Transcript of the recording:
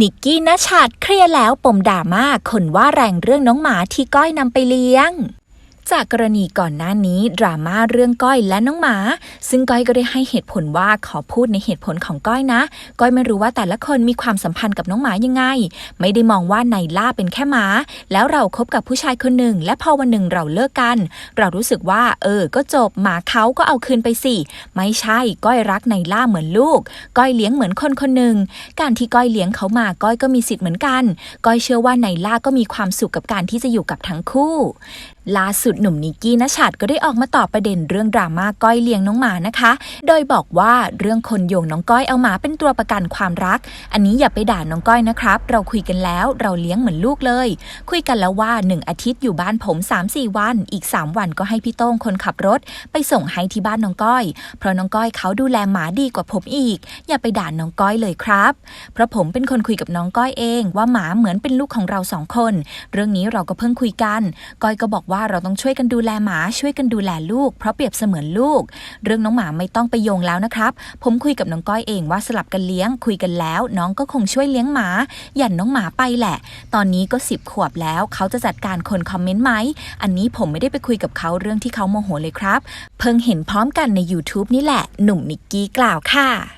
นิกกี้นชาดเคลียร์แล้วปมดราม่าคนว่าแรงเรื่องน้องหมาที่ก้อยนำไปเลี้ยง จากกรณีก่อนหน้านี้ ดราม่าเรื่องก้อยและน้องหมา ซึ่งก้อยก็ได้ให้เหตุผลว่าขอพูดในเหตุผลของก้อยนะ ก้อยไม่รู้ว่าแต่ละคนมีความสัมพันธ์กับน้องหมายังไง ไม่ได้มองว่าไนล่าเป็นแค่หมา แล้วเราคบกับผู้ชายคนหนึ่ง และพอวันหนึ่งเราเลิกกัน เรารู้สึกว่า เออ ก็จบหมาเขาก็เอาคืนไปสิไม่ใช่ก้อยรักไนล่าเหมือนลูก ก้อยเลี้ยงเหมือนคนคนหนึ่งการที่ก้อยเลี้ยงเขามาก้อยก็มีสิทธิ์เหมือนกัน ก้อยเชื่อว่าไนล่าก็มีความสุขกับการที่จะอยู่กับทั้งคู่ ล่าสุดหนุ่มนิกกี้นชัดก็ได้ออกมาตอบประเด็นเรื่องดราม่าก้อยเลี้ยงน้องหมานะคะ โดยบอกว่าเรื่องคนโยงน้องก้อยเอาหมาเป็นตัวประกันความรัก อันนี้อย่าไปด่าน้องก้อยนะครับ เราคุยกันแล้วเราเลี้ยงเหมือนลูกเลย คุยกันแล้วว่าหนึ่งอาทิตย์อยู่บ้านผม 3-4 วัน อีก 3 วันก็ให้พี่โต้งคนขับรถ ไปส่งให้ที่บ้านน้องก้อย เพราะน้องก้อยเขาดูแลหมาดีกว่าผมอีก อย่าไปด่าน้องก้อยเลยครับ เพราะผมเป็นคนคุยกับน้องก้อยเอง ว่าหมาเหมือนเป็นลูกของเราสองคน เรื่องนี้เราก็เพิ่งคุยกัน ก้อยก็บอกว่าว่าเราต้องช่วยกันดูแลหมาช่วยกันดูแลลูก เพราะเปรียบเสมือนลูก เรื่องน้องหมาไม่ต้องไปโยงแล้วนะครับ ผมคุยกับน้องก้อยเองว่าสลับกันเลี้ยงคุยกันแล้ว น้องก็คงช่วยเลี้ยงหมาหยันน้องหมาไปแหละ ตอนนี้ก็สิบขวบแล้ว เขาจะจัดการคนคอมเมนต์ไหมอันนี้ผมไม่ได้ไปคุยกับเขาเรื่องที่เขาโมโหเลยครับ เพิ่งเห็นพร้อมกันใน YouTube นี่แหละ หนุ่มนิกกี้กล่าวค่ะ